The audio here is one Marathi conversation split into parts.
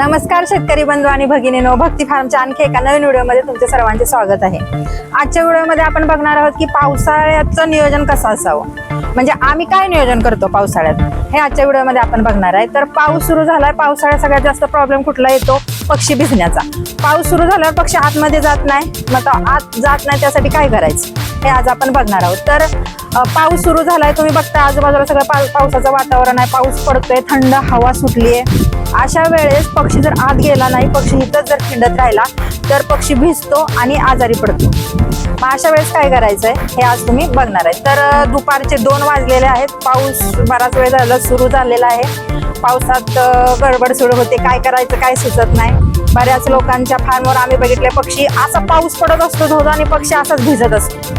नमस्कार शेतकरी बंधू आणि भगिनीनो भक्ती फार्मच्या आणखी एका नवीन व्हिडिओमध्ये तुमचे सर्वांचे स्वागत आहे. आजच्या व्हिडिओमध्ये आपण बघणार आहोत की पावसाळ्याचं नियोजन कसं असावं? म्हणजे आम्ही काय नियोजन करतो पावसाळ्यात? हे आजच्या व्हिडिओमध्ये आपण बघणार आहे. तर पाऊस सुरू झालाय पावसाळ्यात सगळ्यात जास्त प्रॉब्लेम कुठला येतो? पक्षी भिजण्याचा. पाऊस सुरू झाल्यावर पक्षी आतमध्ये जात नाही मग आत जात नाही त्यासाठी काय करायचं? हे आज आपण बघणार आहोत. तर पाऊस सुरू झालाय तुम्ही बघता आजूबाजूला सगळं पा- पावसाचं वातावरण आहे. पाऊस पडतोय थंड हवा सुटली आहे अशा वेळेस पक्षी जर आत गेला नाही पक्षी इथंच जर खिंडत राहिला तर पक्षी भिजतो आणि आजारी पडतो. मग अशा वेळेस काय करायचंय? हे आज तुम्ही बघणार आहे. तर दुपारचे दोन वाजलेले आहेत. पाऊस बराच वेळ झाला सुरू झालेला आहे. पावसात गडबड सुरू होते. काय करायचं काय सुचत नाही. बऱ्याच लोकांच्या फार्मवर आम्ही बघितले पक्षी असा पाऊस पडत असतो धोधो आणि पक्षी असाच भिजत असतो.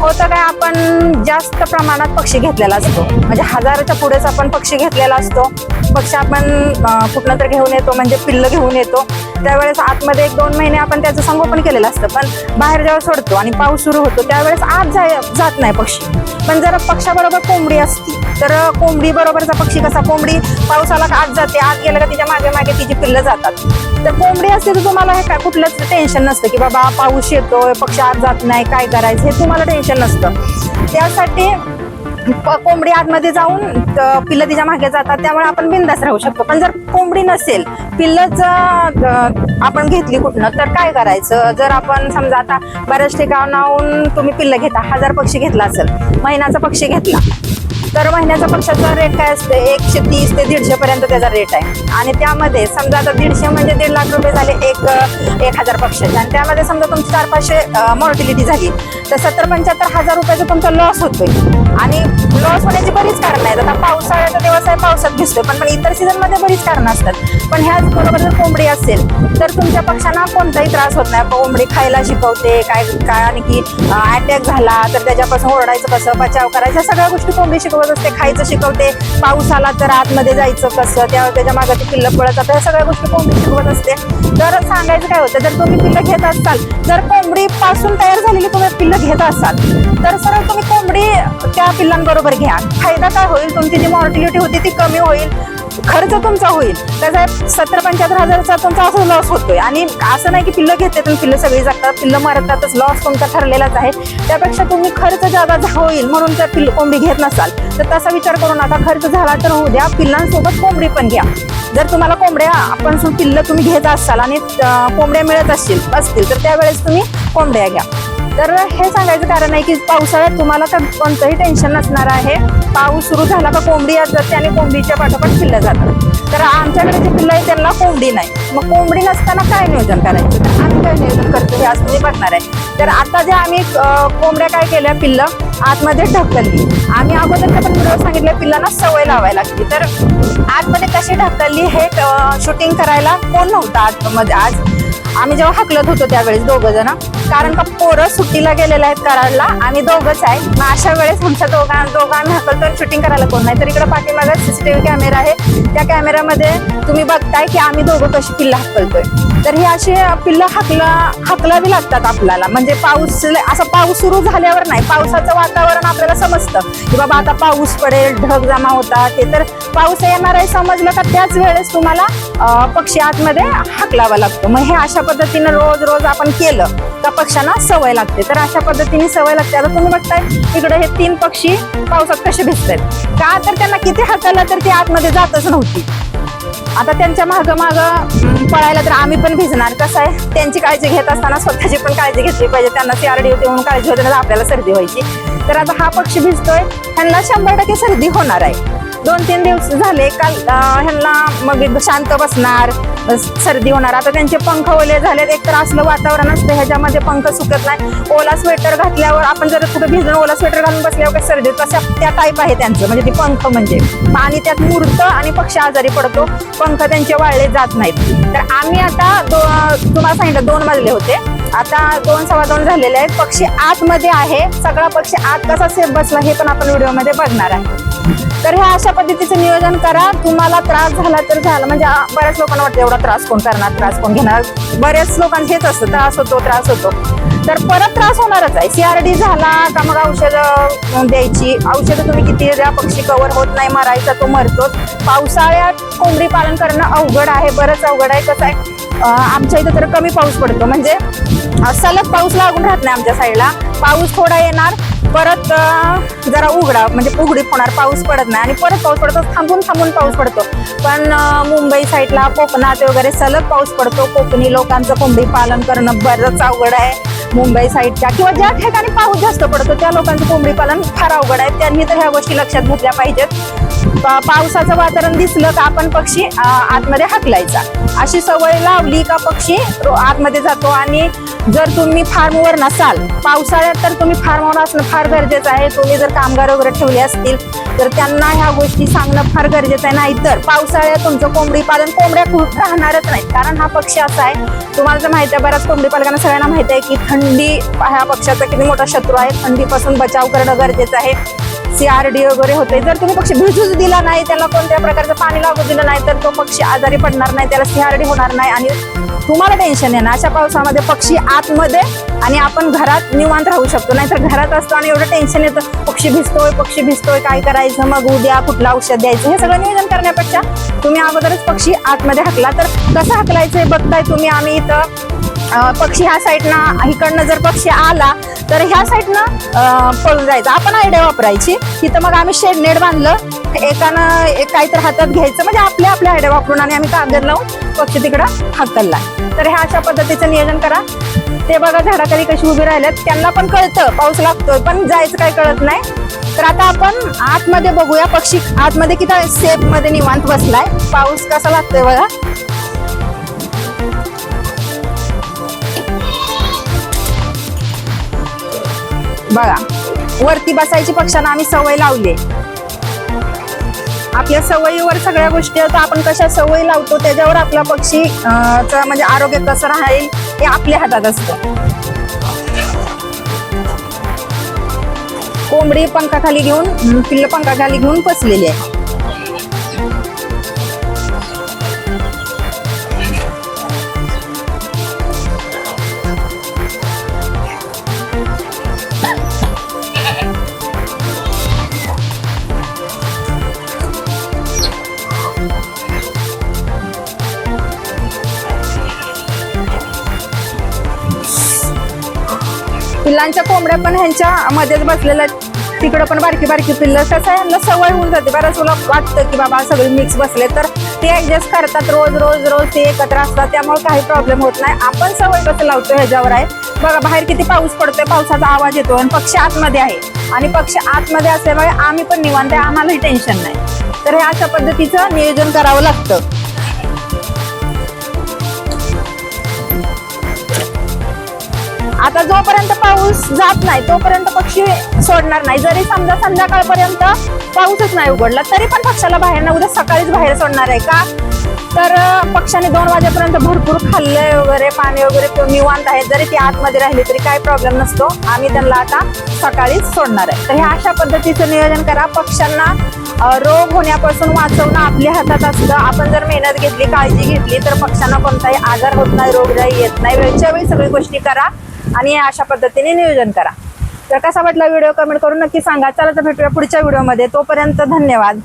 होतं काय आपण जास्त प्रमाणात पक्षी घेतलेला असतो. म्हणजे हजाराच्या पुढेच आपण पक्षी घेतलेला असतो. पक्षी आपण अं, कुठनं तर घेऊन येतो म्हणजे पिल्ल घेऊन येतो. त्यावेळेस आतमध्ये एक दोन महिने आपण त्याचं संगोपन केलेलं असतं. पण बाहेर जेव्हा सोडतो आणि पाऊस सुरू होतो त्यावेळेस आत जाय जात नाही पक्षी. पण जर पक्षाबरोबर कोंबडी असती तर कोंबडी बरोबरचा पक्षी कसा? कोंबडी पावसाला आत जाते. आत गेलं का तिच्यामागे मागे तिची पिल्लं जातात. तर कोंबडी असते तर तुम्हाला हे काय कुठलंच टेन्शन नसतं की बाबा पाऊस येतो पक्षी आत जात नाही काय करायचं? हे तुम्हाला टेन्शन नसतं. त्यासाठी प- कोंबडी आतमध्ये जाऊन पिल्लं तिच्यामागे जातात. त्यामुळे आपण बिंदास राहू शकतो. पण जर कोंबडी नसेल पिल्लच आपण घेतली कुठनं तर काय करायचं? जर आपण समजा आता बऱ्याच ठिकाणाहून तुम्ही पिल्लं घेता हजार पक्षी घेतला असेल महिन्याचा पक्षी घेतला तर महिन्याचा पक्षाचा रेट काय असते? एकशे तीस ते दीडशे पर्यंत त्याचा रेट आहे. आणि त्यामध्ये समजा आता दीडशे म्हणजे दीड लाख रुपये झाले एक एक हजार पक्षाचे. आणि त्यामध्ये समजा तुमची चार पाचशे मॉर्टिलिटी झाली तर सत्तर पंच्याहत्तर हजार रुपयाचा तुमचा लॉस होतोय. आणि लॉस होण्याची पावसाळ्याचा आहे पावसात भिजतोय. पण पण इतर सीझनमध्ये बरीच कारणं असतात. पण ह्याच बरोबर जर कोंबडी असेल तर तुमच्या पक्षांना कोणताही त्रास होत नाही. कोंबडी खायला शिकवते काय काय आणि की अटॅक झाला तर त्याच्यापासून ओरडायचं कसं बचाव करायचं सगळ्या गोष्टी कोंबडी शिकवत असते खायचं शिकवते. पाऊस आला तर आतमध्ये जायचं कसं त्या त्याच्यामागे ती पिल्लं पळत असतात सगळ्या गोष्टी कोंबडी शिकवत असते. तर सांगायचं काय होतं जर तुम्ही पिल्लं घेत असाल जर कोंबडी पासून तयार झालेली तुम्ही पिल्लं घेत असाल तर सरळ तुम्ही कोंबडी त्या पिल्लांबरोबर घ्या. फायदा काय होईल? तुमची जी मॉर्टिलिटी होती ती कमी होईल खर्च तुमचा होईल. त्याचा सत्तर पंच्याहत्तर हजारचा तुमचा असं लॉस होतोय. आणि असं नाही की पिल्लं घेते तुम्ही पिल्लं सगळी जातात पिल्लं मरतातच लॉस तुमचा ठरलेलाच आहे. त्यापेक्षा तुम्ही खर्च जादा होईल म्हणून त्या पिल्ल कोंबडी घेत नसाल तर तसा विचार करू नका खर्च झाला तर होऊ द्या. पिल्लांसोबत कोंबडी पण घ्या. जर तुम्हाला कोंबड्या आपण पिल्लं तुम्ही घेत असाल आणि कोंबड्या मिळत असतील असतील तर त्यावेळेस तुम्ही कोंबड्या घ्या. तर हे सांगायचं कारण आहे की पावसाळ्यात तुम्हाला तर कोणतंही टेन्शन नसणार आहे. पाऊस सुरू झाला का कोंबडी आज जाते आणि कोंबडीच्या पाठोपाठ पिल्लं जातात. तर आमच्याकडे जे पिल्लं आहे त्यांना कोंबडी नाही. मग कोंबडी नसताना काय नियोजन करायचं? तर आम्ही काय नियोजन करतो हे आज तुम्ही बघणार आहे. तर आता जे आम्ही कोंबड्या काय केल्या पिल्लं? आतमध्ये ढकलली. आम्ही अगोदरच्या पण व्हिडिओ सांगितले पिल्लांना सवय लावायला लागली. तर आतमध्ये कशी ढकलली हे शूटिंग करायला कोण नव्हता आतमध्ये. आज आम्ही जेव्हा हकलत होतो त्यावेळेस दोघं जण कारण का पोरं सुट्टीला गेलेले आहेत कराडला आम्ही दोघंच आहे. मग अशा वेळेस आमच्या दोघां दोघं आम्ही हकलतो शूटिंग करायला कोण नाही. तर इकडे पाठीमागे सीसीटीव्ही कॅमेरा आहे. त्या कॅमेऱ्यामध्ये तुम्ही बघताय की आम्ही दोघं कशी पिल्लं हकलतोय. तर ही अशी पिल्लं हकला हकलावी लागतात आपल्याला. म्हणजे पाऊस असा पाऊस सुरू झाल्यावर नाही पावसाचं वातावरण आपल्याला समजतं की बाबा आता पाऊस पडेल ढग जमा होतात ते तर पाऊस येणार आहे समजलं का त्याच वेळेस तुम्हाला पक्षी आतमध्ये हाकलावा लागतो. मग हे अशा पद्धतीनं रोज रोज आपण केलं का पक्ष्यांना सवय लागते. तर अशा पद्धतीने सवय लागते. आता तुम्ही बघताय इकडे हे तीन पक्षी पावसात कसे भिजतात का तर त्यांना किती हाताला तर ती आतमध्ये जातच नव्हती. आता त्यांच्या मागं मागं पळायला तर आम्ही पण भिजणार. कसं आहे? त्यांची काळजी घेत असताना स्वतःची पण काळजी घेतली पाहिजे. त्यांना सीआरडी होते म्हणून काळजी होते आपल्याला सर्दी व्हायची. तर आता हा पक्षी भिजतोय. ह्यांना शंभर टक्के सर्दी होणार आहे. दोन तीन दिवस झाले काल ह्यांना मग शांत बसणार सर्दी होणार. आता त्यांचे पंख ओले झालेत एक तर असलं वातावरण असतं ह्याच्यामध्ये पंख सुकत नाही. ओला स्वेटर घातल्यावर आपण जर कुठं भिजून ओला स्वेटर घालून बसल्यावर काही सर्दी तशा त्या टाईप आहे त्यांचं म्हणजे ते पंख म्हणजे. आणि त्यात मूर्त आणि पक्षी आजारी पडतो पंख त्यांचे वाळले जात नाहीत. तर आम्ही आता दो तुम्हाला सांगितलं दोन वाजले होते. आता दोन सव्वा दोन झालेले आहेत. पक्षी आतमध्ये आहे. सगळा पक्षी आत कसा सेफ बसला हे पण आपण व्हिडिओमध्ये बघणार आहे. तर ह्या अशा पद्धतीचं नियोजन करा. तुम्हाला त्रास झाला तर झाला. म्हणजे बऱ्याच लोकांना वाटतं एवढा त्रास कोण करणार त्रास कोण घेणार. बऱ्याच लोकांना हेच असतं. त्रास होतो त्रास होतो. तर परत त्रास होणारच आहे. सीआरडी झाला का मग औषधं द्यायची. औषधं तुम्ही किती द्या पक्षी कवर होत नाही मरायचा तो मरतोच. पावसाळ्यात कोंबडी पालन करणं अवघड आहे. बरंच अवघड आहे. कसं आहे? आमच्या इथं तर कमी पाऊस पडतो. म्हणजे सलग पाऊस लागून राहत नाही आमच्या साईडला. पाऊस थोडा येणार परत जरा उघडा म्हणजे उघडीप होणार पाऊस पडत नाही. आणि परत पाऊस पडतो थांबून थांबून पाऊस पडतो. पण मुंबई साईडला कोकणात वगैरे सलग पाऊस पडतो. कोकणी लोकांचं कोंबडी पालन करणं बरंच अवघड आहे. मुंबई साईडच्या किंवा ज्या ठिकाणी पाऊस जास्त पडतो त्या लोकांचं कोंबडी पालन फार अवघड आहे. त्यांनी तर ह्या गोष्टी लक्षात घेतल्या पाहिजेत. पावसाचं वातावरण दिसलं का आपण पक्षी आतमध्ये हाकलायचा. अशी सवय लावली का पक्षी आतमध्ये जातो आणि जर तुम्ही फार्मवर नसाल पावसाळ्यात तर तुम्ही फार्मवर असणं फार गरजेचं आहे. तुम्ही जर कामगार वगैरे ठेवले असतील तर त्यांना ह्या गोष्टी सांगणं फार गरजेचं आहे. नाहीतर पावसाळ्यात तुमचं कोंबडी पालन कोंबड्या खूप राहणारच नाहीत. कारण हा पक्षी असा आहे. तुम्हाला तर माहिती आहे बऱ्याच कोंबडी पालकांना सगळ्यांना माहिती आहे की थंडी ह्या पक्षाचा किती मोठा शत्रू आहे. थंडीपासून बचाव करणं गरजेचं आहे. सी आर डी वगैरे होते जर तुम्ही पक्षी भिजूच दिला नाही त्याला कोणत्या प्रकारचं पाणी लागू दिलं नाही तर तो पक्षी आजारी पडणार नाही. त्याला सीआरडी होणार नाही. आणि तुम्हाला टेन्शन येणार. अशा पावसामध्ये पक्षी आतमध्ये आणि आपण घरात निवांत राहू शकतो. नाहीतर घरात असतो आणि एवढं टेन्शन येतं. पक्षी भिजतोय पक्षी भिजतोय काय करायचं? मग उद्या कुठलं औषध द्यायचं? हे सगळं नियोजन करण्यापेक्षा तुम्ही अगोदरच पक्षी आतमध्ये हाकला. तर कसं हाकलायचं हे बघताय तुम्ही आम्ही इथं. पक्षी ह्या साईडनं इकडनं जर पक्षी आला तर ह्या साईडनं पळून जायचं. आपण आयडिया वापरायची. तिथं मग आम्ही शेड नेट बांधलं. एकानं एक काहीतरी हातात घ्यायचं. म्हणजे आपल्या आपल्या आयडिया वापरून आणि आम्ही कागद लावून पक्षी तिकडं हाकलला तर ह्या अशा पद्धतीचं नियोजन करा. ते बघा झाडाखाली कशी उभी राहिल्यात. त्यांना पण कळतं. पाऊस लागतोय पण जायचं काय कळत नाही. तर आता आपण आतमध्ये बघूया पक्षी. आतमध्ये किती सेफमध्ये निवांत बसलाय. पाऊस कसा लागतोय बघा. बघा वरती बसायची पक्षांना आम्ही सवय लावली. आपल्या सवयीवर सगळ्या गोष्टी होतात आपण कशा सवयी लावतो त्याच्यावर आपला पक्षी म्हणजे आरोग्य कसं राहील हे आपल्या हातात असतं. कोंबडी पंखाखाली घेऊन पिल्ल पंखाखाली घेऊन बसलेली आहे. पिल्लांच्या कोंबड्या पण ह्यांच्या मध्येच बसलेल्या आहेत. तिकडं पण बारकी बारकी पिल्लं. तसं ह्यांना सवय होऊन जाते. बऱ्याच तुला वाटतं की बाबा सगळे मिक्स बसले तर ते ऍडजस्ट करतात. रोज रोज रोज ते एकत्र असतात. त्यामुळे काही प्रॉब्लेम होत नाही. आपण सवय कसं लावतो ह्याच्यावर आहे. बघा बाहेर किती पाऊस पडतोय पावसाचा आवाज येतो आणि पक्षी आतमध्ये आहे. आणि पक्षी आतमध्ये असल्यामुळे आम्ही पण निवांत आहे. आम्हालाही टेन्शन नाही. तर हे अशा पद्धतीचं नियोजन करावं लागतं. आता जोपर्यंत पाऊस जात नाही तोपर्यंत पक्षी सोडणार नाही. जरी समजा संध्याकाळपर्यंत पाऊसच नाही उघडला तरी पण पक्षाला बाहेर ना उद्या सकाळीच बाहेर सोडणार आहे का? तर पक्षाने दोन वाजेपर्यंत भरपूर खाल्लंय वगैरे पाणी वगैरे पिऊन निवांत आहेत. जरी ती आतमध्ये राहिली तरी काही प्रॉब्लेम नसतो. आम्ही त्यांना आता सकाळीच सोडणार आहे. तर हे अशा पद्धतीचं नियोजन करा. पक्ष्यांना रोग होण्यापासून वाचवणं आपल्या हातात असतं. आपण जर मेहनत घेतली काळजी घेतली तर पक्ष्यांना कोणताही आजार होत नाही रोगराई येत नाही. वेळच्या वेळी सगळी गोष्टी करा. आणि अशा पद्धतीने नियोजन करा. तर कसा वाटला व्हिडिओ कमेंट करून नक्की सांगा. चला तर भेटूया पुढच्या व्हिडिओमध्ये. तोपर्यंत धन्यवाद.